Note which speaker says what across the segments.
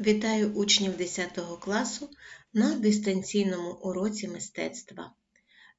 Speaker 1: Вітаю учнів 10 класу на дистанційному уроці мистецтва.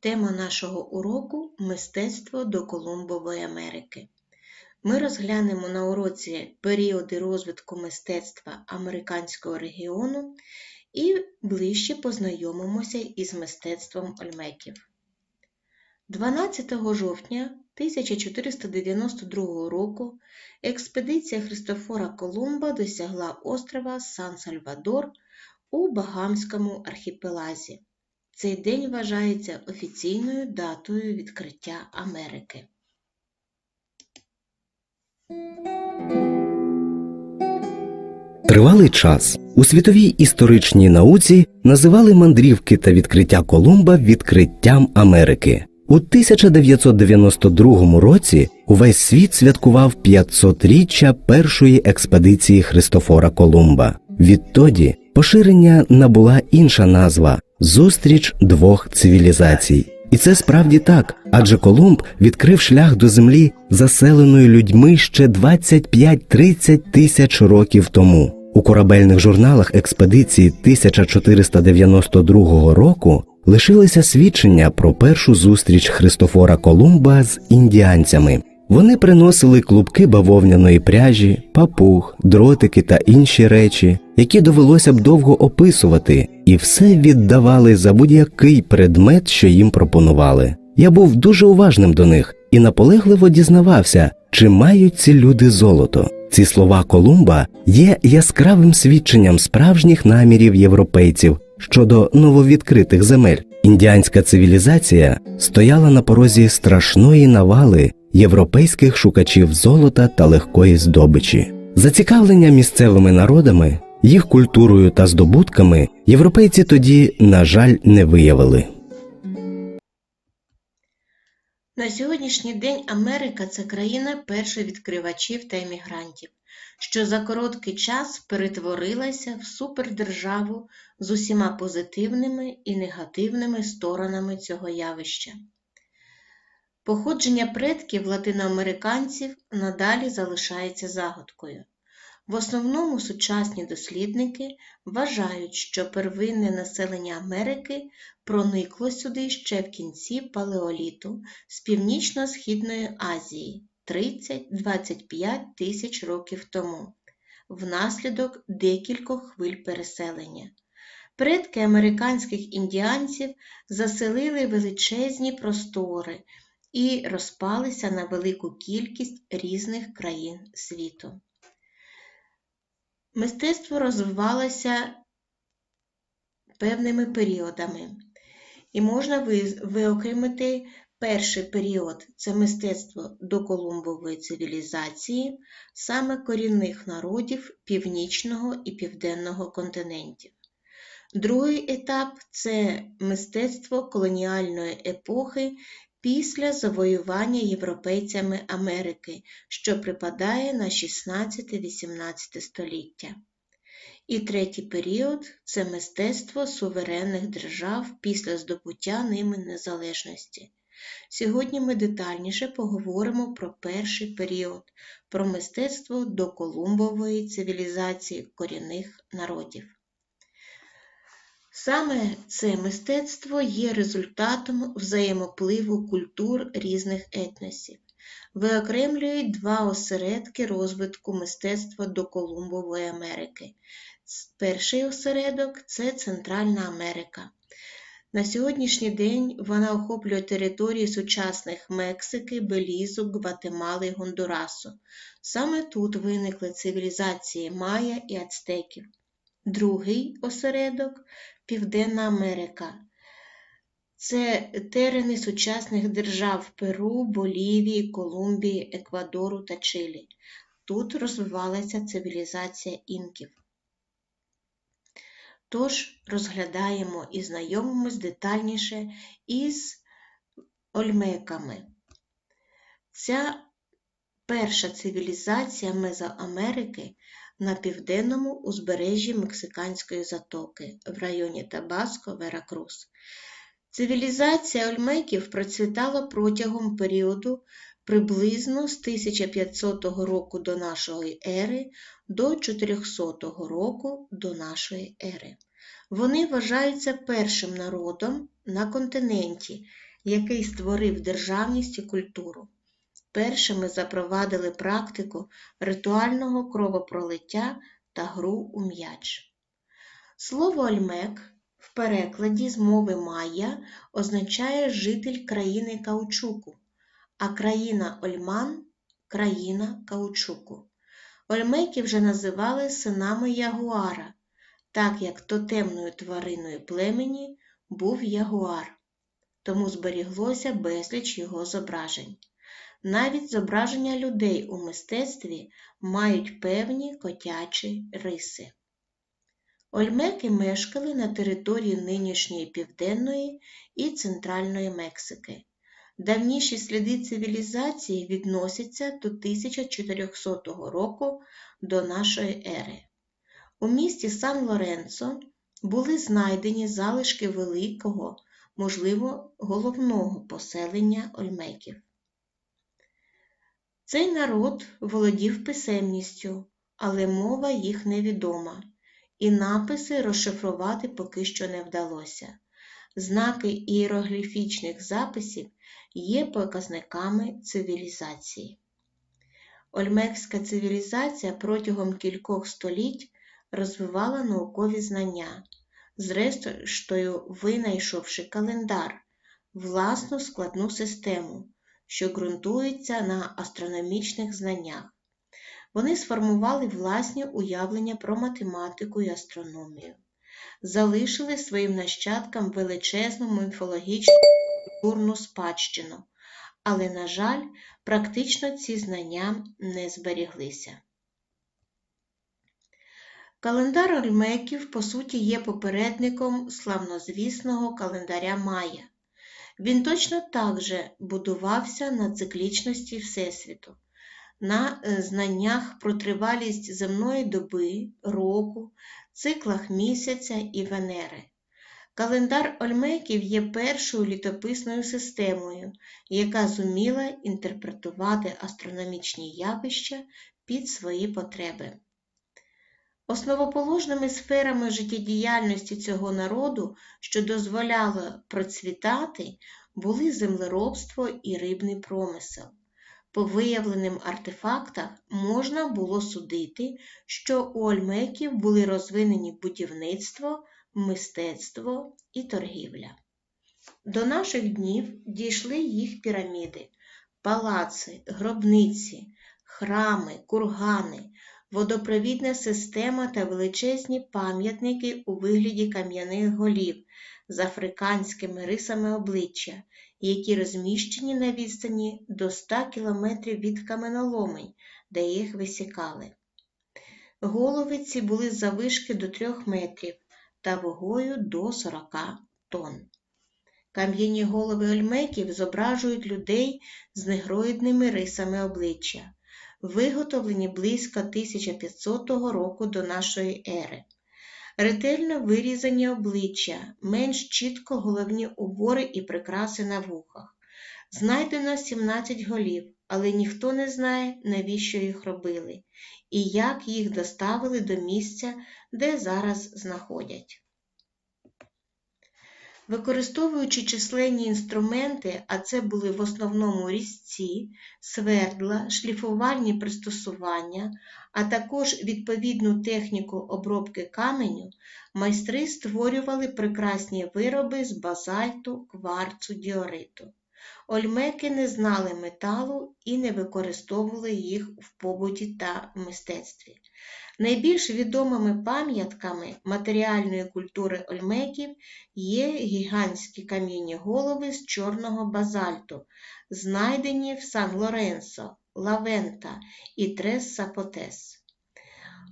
Speaker 1: Тема нашого уроку Мистецтво до Колумбової Америки. Ми розглянемо на уроці періоди розвитку мистецтва американського регіону і ближче познайомимося із мистецтвом Ольмеків. 12 жовтня 1492 року експедиція Христофора Колумба досягла острова Сан-Сальвадор у Багамському архіпелазі. Цей день вважається офіційною датою відкриття Америки.
Speaker 2: Тривалий час у світовій історичній науці називали мандрівки та відкриття Колумба відкриттям Америки. У 1992 році увесь світ святкував 500-річчя першої експедиції Христофора Колумба. Відтоді поширення набула інша назва зустріч двох цивілізацій. І це справді так, адже Колумб відкрив шлях до землі, заселеної людьми ще 25-30 тисяч років тому. У корабельних журналах експедиції 1492 року лишилися свідчення про першу зустріч Христофора Колумба з індіанцями. Вони приносили клубки бавовняної пряжі, папуг, дротики та інші речі, які довелося б довго описувати, і все віддавали за будь-який предмет, що їм пропонували. Я був дуже уважним до них і наполегливо дізнавався, чи мають ці люди золото. Ці слова Колумба є яскравим свідченням справжніх намірів європейців щодо нововідкритих земель. Індіанська цивілізація стояла на порозі страшної навали європейських шукачів золота та легкої здобичі. Зацікавлення місцевими народами, їх культурою та здобутками європейці тоді, на жаль, не виявили.
Speaker 1: На сьогоднішній день Америка це країна першовідкривачів та іммігрантів, що за короткий час перетворилася в супердержаву з усіма позитивними і негативними сторонами цього явища. Походження предків латиноамериканців надалі залишається загадкою. В основному сучасні дослідники вважають, що первинне населення Америки проникло сюди ще в кінці палеоліту з північно-східної Азії 30-25 тисяч років тому, внаслідок декількох хвиль переселення. Предки американських індіанців заселили величезні простори і розпалися на велику кількість різних країн світу. Мистецтво розвивалося певними періодами, і можна виокремити перший період це мистецтво доколумбової цивілізації, саме корінних народів Північного і Південного континентів. Другий етап це мистецтво колоніальної епохи після завоювання європейцями Америки, що припадає на 16-18 століття. І третій період це мистецтво суверенних держав після здобуття ними незалежності. Сьогодні ми детальніше поговоримо про перший період, про мистецтво до Колумбової цивілізації корінних народів. Саме це мистецтво є результатом взаємопливу культур різних етносів, виокремлюють два осередки розвитку мистецтва до Колумбової Америки. Перший осередок це Центральна Америка. На сьогоднішній день вона охоплює території сучасних Мексики, Белізу, Гватемали, Гондурасу. Саме тут виникли цивілізації Майя і Ацтеків. Другий осередок Південна Америка. Це терени сучасних держав Перу, Болівії, Колумбії, Еквадору та Чилі. Тут розвивалася цивілізація інків. Тож розглядаємо і знайомимось детальніше із ольмеками. Ця перша цивілізація Мезоамерики на південному узбережжі Мексиканської затоки в районі Табаско, Веракрус. Цивілізація ольмеків процвітала протягом періоду приблизно з 1500 року до нашої ери до 400 року до нашої ери. Вони вважаються першим народом на континенті, який створив державність і культуру. Першими запровадили практику ритуального кровопролиття та гру у м'яч. Слово Ольмек в перекладі з мови майя означає житель країни каучуку, а країна Ольман країна каучуку. Ольмеків вже називали синами Ягуара, так як тотемною твариною племені був ягуар, тому зберіглося безліч його зображень. Навіть зображення людей у мистецтві мають певні котячі риси. Ольмеки мешкали на території нинішньої Південної і Центральної Мексики. Давніші сліди цивілізації відносяться до 1400 року до нашої ери. У місті Сан-Лоренцо були знайдені залишки великого, можливо, головного поселення ольмеків. Цей народ володів писемністю, але мова їх невідома, і написи розшифрувати поки що не вдалося. Знаки іерогліфічних записів є показниками цивілізації. Ольмекська цивілізація протягом кількох століть розвивала наукові знання, зрештою винайшовши календар, власну складну систему, що ґрунтується на астрономічних знаннях. Вони сформували власні уявлення про математику і астрономію, залишили своїм нащадкам величезну міфологічну культурну спадщину, але, на жаль, практично ці знання не зберіглися. Календар Ольмеків, по суті, є попередником славнозвісного календаря Майя. Він точно так же будувався на циклічності Всесвіту, на е, знаннях про тривалість земної доби, року, циклах місяця і Венери. Календар Ольмеків є першою літописною системою, яка зуміла інтерпретувати астрономічні явища під свої потреби. Основоположними сферами життєдіяльності цього народу, що дозволяло процвітати, були землеробство і рибний промисел. По виявленим артефактах можна було судити, що у ольмеків були розвинені будівництво, мистецтво і торгівля. До наших днів дійшли їх піраміди, палаци, гробниці, храми, кургани, водопровідна система та величезні пам'ятники у вигляді кам'яних голів з африканськими рисами обличчя, які розміщені на відстані до 100 кілометрів від каменоломень, де їх висікали. Голови ці були завишки до 3 метрів та вагою до 40 тонн. Кам'яні голови ольмеків зображують людей з негроїдними рисами обличчя, виготовлені близько 1500 року до нашої ери. Ретельно вирізані обличчя, менш чітко головні убори і прикраси на вухах. Знайдено 17 голів, але ніхто не знає, навіщо їх робили і як їх доставили до місця, де зараз знаходять. Використовуючи численні інструменти, а це були в основному різці, свердла, шліфувальні пристосування, а також відповідну техніку обробки каменю, майстри створювали прекрасні вироби з базальту, кварцу, діориту. Ольмеки не знали металу і не використовували їх в побуті та мистецтві. Найбільш відомими пам'ятками матеріальної культури ольмеків є гігантські кам'яні голови з чорного базальту, знайдені в Сан-Лоренсо, Лавента і Трес-Сапотес.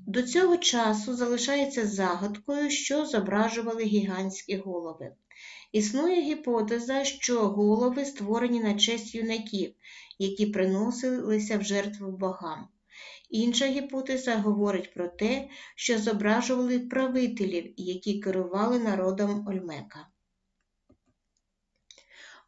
Speaker 1: До цього часу залишається загадкою, що зображували гігантські голови. Існує гіпотеза, що голови створені на честь юнаків, які приносилися в жертву богам. Інша гіпотеза говорить про те, що зображували правителів, які керували народом Ольмека.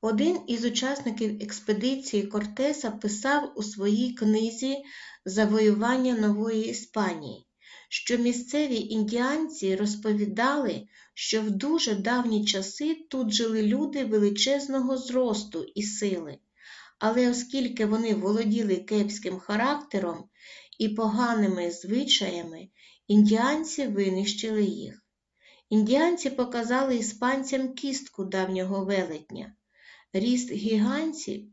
Speaker 1: Один із учасників експедиції Кортеса писав у своїй книзі Завоювання Нової Іспанії, що місцеві індіанці розповідали, що в дуже давні часи тут жили люди величезного зросту і сили, але оскільки вони володіли кепським характером і поганими звичаями, індіанці винищили їх. Індіанці показали іспанцям кістку давнього велетня. Ріст гігантів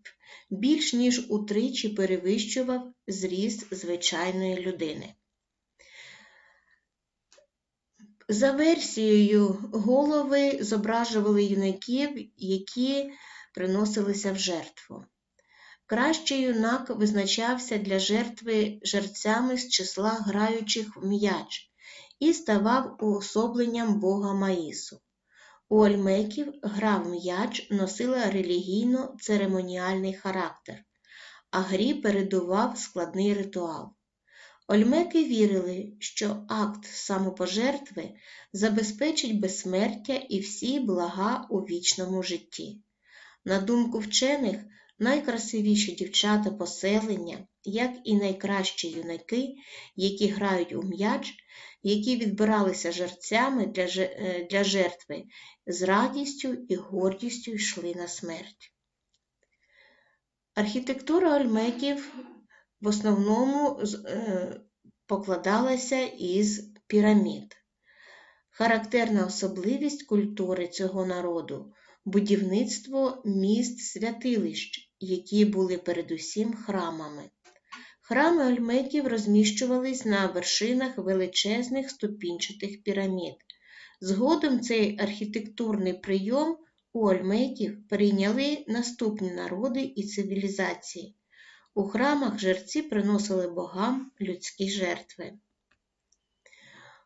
Speaker 1: більш ніж утричі перевищував зріст звичайної людини. За версією, голови зображували юнаків, які приносилися в жертву. Кращий юнак визначався для жертви жерцями з числа граючих в м'яч і ставав уособленням бога Маїсу. У ольмеків гра в м'яч носила релігійно-церемоніальний характер, а грі передував складний ритуал. Ольмеки вірили, що акт самопожертви забезпечить безсмертя і всі блага у вічному житті. На думку вчених, найкрасивіші дівчата поселення, як і найкращі юнаки, які грають у м'яч, які відбиралися жерцями для, для жертви, з радістю і гордістю йшли на смерть. Архітектура ольмеків в основному е, покладалася із пірамід. Характерна особливість культури цього народу будівництво міст святилищ, які були передусім храмами. Храми ольмеків розміщувались на вершинах величезних ступінчатих пірамід. Згодом цей архітектурний прийом у ольмеків прийняли наступні народи і цивілізації. У храмах жерці приносили богам людські жертви.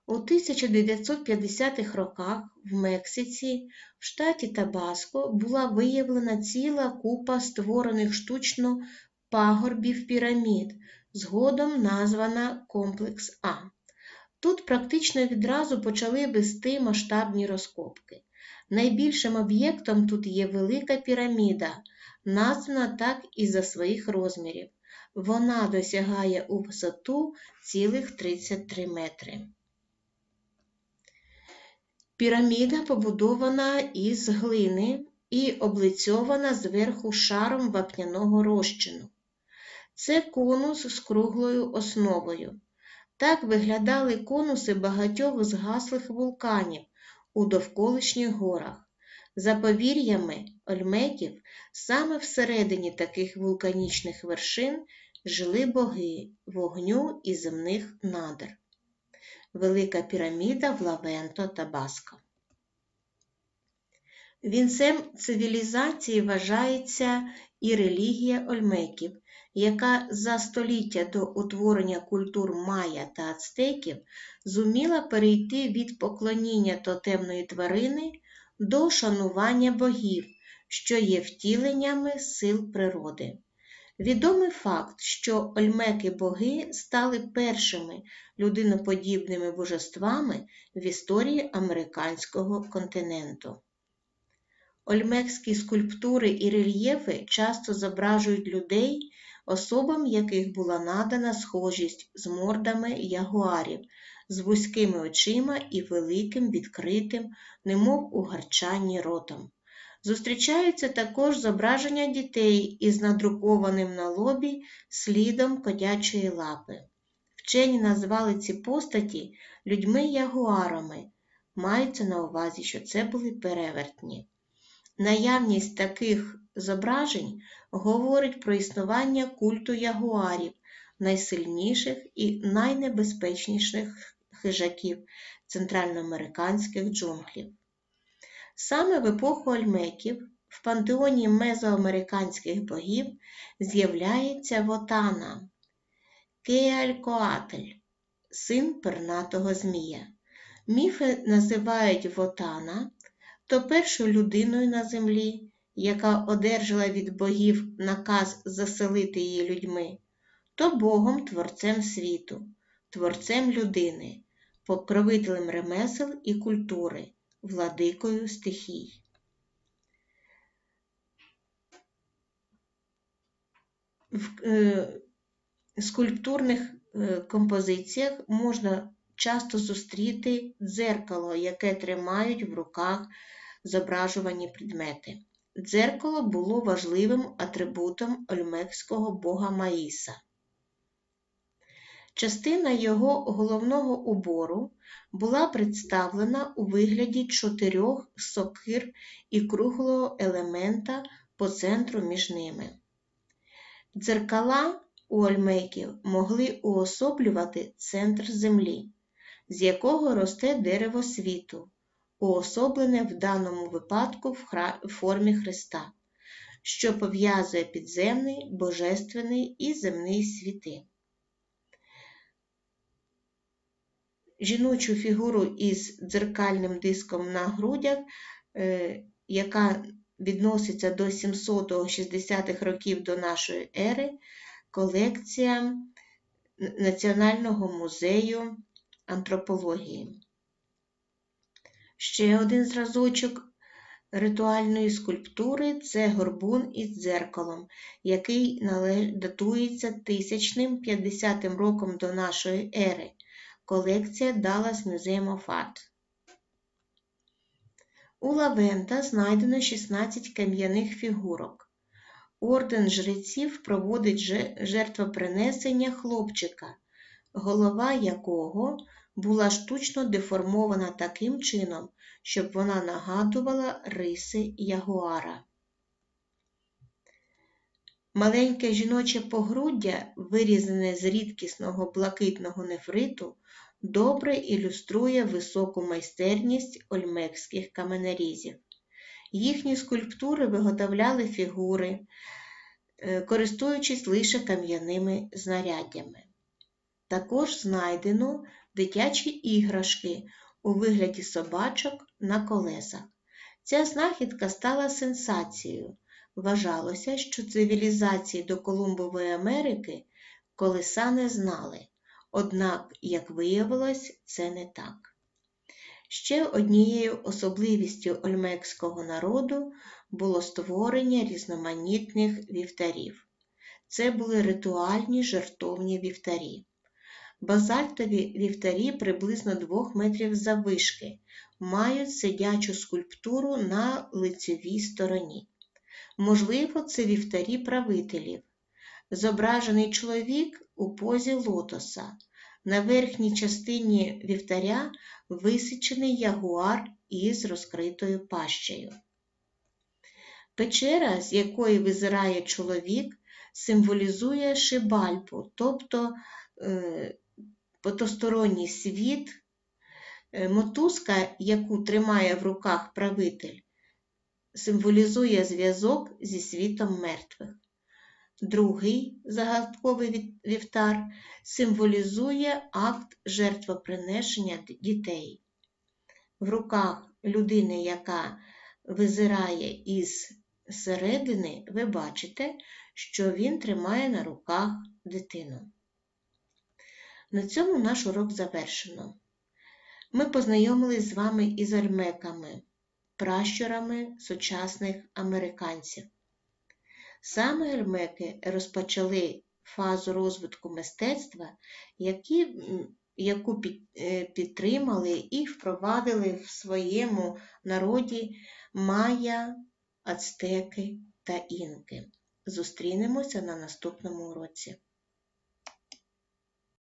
Speaker 1: У 1950-х роках в Мексиці, в штаті Табаско, була виявлена ціла купа створених штучно пагорбів пірамід, згодом названа Комплекс А. Тут практично відразу почали вести масштабні розкопки. Найбільшим об'єктом тут є Велика піраміда, названа так із-за своїх розмірів. Вона досягає у висоту цілих 33 метри. Піраміда побудована із глини і облицьована зверху шаром вапняного розчину. Це конус з круглою основою. Так виглядали конуси багатьох згаслих вулканів у довколишніх горах. За повір'ями ольмеків, саме всередині таких вулканічних вершин жили боги вогню і земних надр. Велика піраміда в Лавенто та Баско. Вінцем цивілізації вважається і релігія ольмеків, яка за століття до утворення культур майя та ацтеків зуміла перейти від поклоніння тотемної тварини до шанування богів, що є втіленнями сил природи. Відомий факт, що ольмеки-боги стали першими людиноподібними божествами в історії американського континенту. Ольмекські скульптури і рельєфи часто зображують людей, особам яких була надана схожість з мордами ягуарів, з вузькими очима і великим відкритим, немов у гарчанні ротом. Зустрічаються також зображення дітей із надрукованим на лобі слідом котячої лапи. Вчені назвали ці постаті людьми-ягуарами. Мається на увазі, що це були перевертні. Наявність таких зображень говорить про існування культу ягуарів, найсильніших і найнебезпечніших хижаків центральноамериканських джунглів. Саме в епоху ольмеків в пантеоні мезоамериканських богів з'являється Вотана, Кеалькоатль, син пернатого Змія. Міфи називають Вотана то першою людиною на землі, яка одержала від богів наказ заселити її людьми, то Богом Творцем світу, Творцем людини, покровителем ремесел і культури, владикою стихій. В е, скульптурних е, композиціях можна часто зустріти дзеркало, яке тримають в руках зображувані предмети. Дзеркало було важливим атрибутом ольмекського бога Маїса. Частина його головного убору була представлена у вигляді чотирьох сокир і круглого елемента по центру між ними. Дзеркала у ольмеків могли уособлювати центр землі, з якого росте дерево світу, уособлене в даному випадку в формі Христа, що пов'язує підземний, божественний і земний світи. Жіночу фігуру із дзеркальним диском на грудях, е, яка відноситься до 700-60-х років до нашої ери, колекція Національного музею антропології. Ще один зразочок ритуальної скульптури це горбун із дзеркалом, який датується 1050 роком до нашої ери. Колекція Dallas Museum of У Лавента знайдено 16 кам'яних фігурок. Орден жреців проводить жертвопринесення хлопчика, голова якого була штучно деформована таким чином, щоб вона нагадувала риси ягуара. Маленьке жіноче погруддя, вирізане з рідкісного блакитного нефриту, добре ілюструє високу майстерність ольмекських каменерізів. Їхні скульптури виготовляли фігури, е, користуючись лише кам'яними знаряддями. Також знайдено дитячі іграшки у вигляді собачок на колесах. Ця знахідка стала сенсацією. Вважалося, що цивілізації до Колумбової Америки колеса не знали. Однак, як виявилось, це не так. Ще однією особливістю ольмекського народу було створення різноманітних вівтарів. Це були ритуальні жертовні вівтарі. Базальтові вівтарі приблизно 2 метрів заввишки, мають сидячу скульптуру на лицевій стороні. Можливо, це вівтарі правителів. Зображений чоловік у позі лотоса. На верхній частині вівтаря висічений ягуар із розкритою пащею. Печера, з якої визирає чоловік, символізує шибальпу, тобто е, потосторонній світ, Е, мотузка, яку тримає в руках правитель, символізує зв'язок зі світом мертвих. Другий загадковий ві- вівтар символізує акт жертвоприношення дітей. В руках людини, яка визирає із середини, ви бачите, що він тримає на руках дитину. На цьому наш урок завершено. Ми познайомились з вами із альмеками, пращурами сучасних американців. Саме альмеки розпочали фазу розвитку мистецтва, які, яку е, підтримали і впровадили в своєму народі майя, ацтеки та інки. Зустрінемося на наступному уроці.